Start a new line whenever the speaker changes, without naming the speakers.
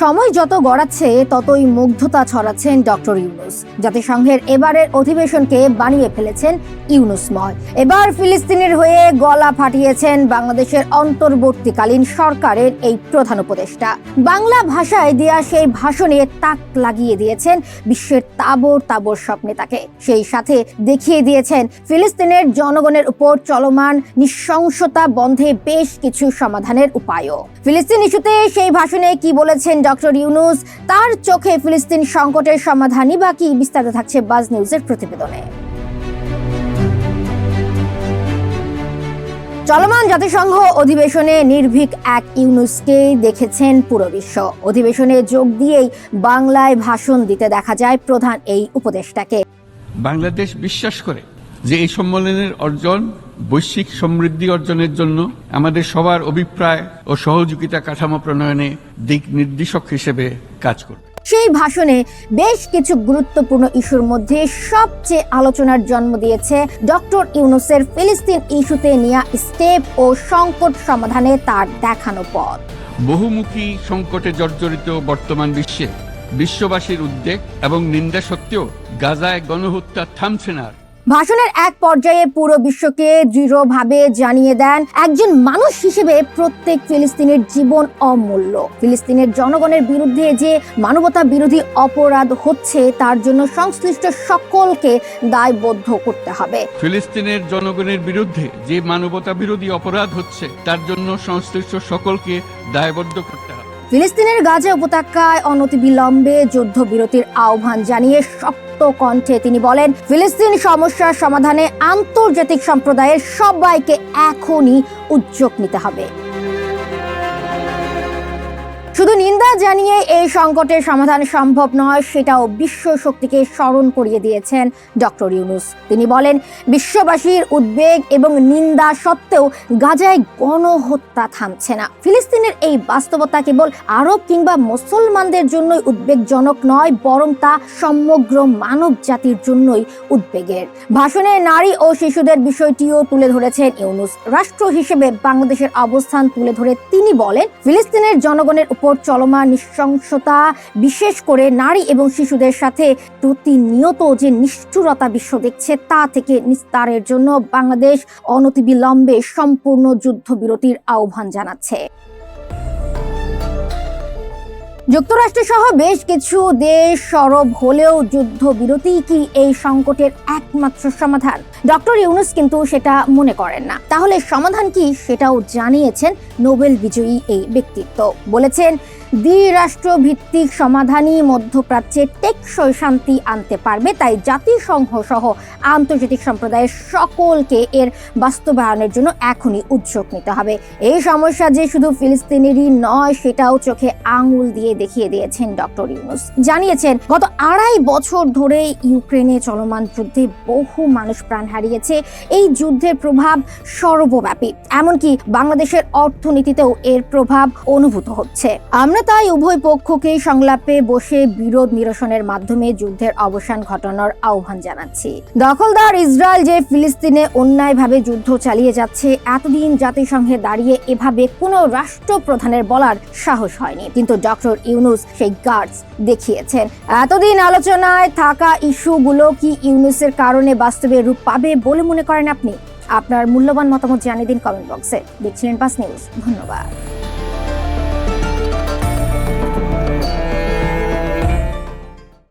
সময় যত গড়াচ্ছে, ততই মুগ্ধতা ছড়াচ্ছেন ডক্টর ইউনুস। জাতিসংঘের এবারের অধিবেশনকে বানিয়ে ফেলেছেন ইউনুসময় এবার ফিলিস্তিনের হয়ে গলা ফাটিয়েছেন বাংলাদেশের অন্তর্বর্তীকালীন সরকারের এই প্রধান উপদেষ্টা। বাংলা ভাষায় দেয়া সেই ভাষণে তাক লাগিয়ে দিয়েছেন বিশ্বের তাবর তাবর সব নেতাকে। সেই সাথে দেখিয়ে দিয়েছেন ফিলিস্তিনের জনগণের উপর চলমান নৃশংসতা বন্ধে বেশ কিছু সমাধানের উপায়ও। ফিলিস্তিন ইস্যুতে সেই ভাষণে কি বলেছেন ডক্টর ইউনুস, তার চোখে ফিলিস্তিন সংকটের সমাধানই বা কি? বিস্তারিত থাকছে বাজ নিউজের প্রতিবেদনে। চলমান জাতিসংঘ অধিবেশনে নির্ভীক এক ইউনুসকে দেখেছেন পুরো বিশ্ব। অধিবেশনে যোগ দিয়েই বাংলায় ভাষণ দিতে দেখা যায় প্রধান এই উপদেষ্টাকে।
বাংলাদেশ বিশ্বাস করে যে এই সম্মেলনের অর্জন বৈশ্বিক সমৃদ্ধি অর্জনের জন্য আমাদের সবার অভিপ্রায় ও সহযোগিতা কাঠামো প্রণয়নে দিক নির্দেশক হিসেবে কাজ করবে
সেই ভাষণে বেশ কিছু গুরুত্বপূর্ণ ইস্যুর মধ্যে সবচেয়ে আলোচনার জন্ম দিয়েছে ডক্টর ইউনুসের ফিলিস্তিন ইস্যুতে নেওয়া স্টেপ ও সংকট সমাধানে তার দেখানো পথ
বহুমুখী সংকটে জর্জরিত বর্তমান বিশ্বে বিশ্ববাসীর উদ্বেগ এবং নিন্দা সত্ত্বেও গাজায় গণহত্যা থামছে না।
ভাষণের এক পর্যায়ে পুরো বিশ্বকে দৃঢ়ভাবে জানিয়ে দেন একজন মানুষ হিসেবে প্রত্যেক ফিলিস্তিনের জীবন অমূল্য। ফিলিস্তিনের জনগণের বিরুদ্ধে যে মানবতা বিরোধী অপরাধ হচ্ছে, তার জন্য সংশ্লিষ্ট সকলকে দায়বদ্ধ করতে হবে।
ফিলিস্তিনের জনগণের বিরুদ্ধে যে মানবতা বিরোধী অপরাধ হচ্ছে, তার জন্য সংশ্লিষ্ট সকলকে দায়বদ্ধ করতে
ফিলিস্তিনের গাজা উপত্যকায় অনতিবিলম্বে যুদ্ধবিরতির আহ্বান জানিয়ে শক্ত কণ্ঠে তিনি বলেন, ফিলিস্তিন সমস্যার সমাধানে আন্তর্জাতিক সম্প্রদায়ের সবাইকে এখনই উদ্যোগ নিতে হবে। শুধু নিন্দা জানিয়ে এই সংকটের সমাধান সম্ভব নয়, সেটাও বিশ্ব শক্তিকে স্মরণ করিয়ে দিয়েছেন ডক্টর ইউনুস। তিনি বলেন, বিশ্ববাসীর উদ্বেগ এবং নিন্দা সত্ত্বেও গাজায় গণহত্যা থামছে না। ফিলিস্তিনের এই বাস্তবতা কেবল আরব কিংবা মুসলমানদের জন্যই উদ্বেগজনক নয়, বরং তা সমগ্র মানব জাতির জন্যই উদ্বেগের। ভাষণে নারী ও শিশুদের বিষয়টিও তুলে ধরেছেন ইউনুস। রাষ্ট্র হিসেবে বাংলাদেশের অবস্থান তুলে ধরে তিনি বলেন, ফিলিস্তিনের জনগণের উপর চলমান নৃশংসতা, বিশেষ করে নারী এবং শিশুদের সাথে প্রতিনিয়ত যে নিষ্ঠুরতা বিশ্ব দেখছে তা থেকে নিস্তারের জন্য বাংলাদেশ অনতিবিলম্বে সম্পূর্ণ যুদ্ধবিরতির আহ্বান জানাচ্ছে। যুক্তরাষ্ট্র সহ বেশ কিছু দেশ সরব হলেও যুদ্ধবিরতি কি এই সংকটের একমাত্র সমাধান? ডক্টর ইউনুস কিন্তু সেটা মনে করেন না। তাহলে সমাধান কি সেটাও জানিয়েছেন নোবেল বিজয়ী এই ব্যক্তিত্ব। বলেছেন দ্বিরাষ্ট্র ভিত্তিক সমাধানই মধ্যপ্রাচ্যে টেকসই শান্তি আনতে পারবে, তাই জাতিসংঘ সহ আন্তর্জাতিক সম্প্রদায়ের সকলকে এর বাস্তবায়নের জন্য এখনই উদ্যোগ নিতে হবে। এই সমস্যা যে শুধু ফিলিস্তিনেরই নয়, সেটাও চোখে আঙুল দিয়ে দেখিয়ে দিয়েছেন ডক্টর ইউনুস। জানিয়েছেন, গত আড়াই বছর ধরে ইউক্রেনে চলমান যুদ্ধে বহু মানুষ প্রাণ হারিয়েছে। এই যুদ্ধের প্রভাব সর্বব্যাপী। এমনকি বাংলাদেশের অর্থনীতিতেও এর প্রভাব অনুভূত হচ্ছে। আমরা তাই উভয় পক্ষকে সংলাপে বসে বিরোধ নিরসনের মাধ্যমে যুদ্ধের অবসান ঘটানোর আহ্বান জানাচ্ছি। দখলদার ইসরায়েল যে ফিলিস্তিনে অন্যায়ভাবে যুদ্ধ চালিয়ে যাচ্ছে, এতদিন জাতিসংঘে দাঁড়িয়ে এভাবে কোনো রাষ্ট্রপ্রধানের বলার সাহস হয়নি। কিন্তু ডক্টর ইউনুস সেই গার্ডস দেখিয়েছেন। এতদিন আলোচনায় থাকা ইস্যুগুলো কি ইউনুসের কারণে বাস্তবে রূপ পাবে বলে মনে করেন আপনি? আপনার মূল্যবান মতামত জানিয়ে দিন কমেন্ট বক্সে। দেখছিলেন পাস নিউজ। ধন্যবাদ।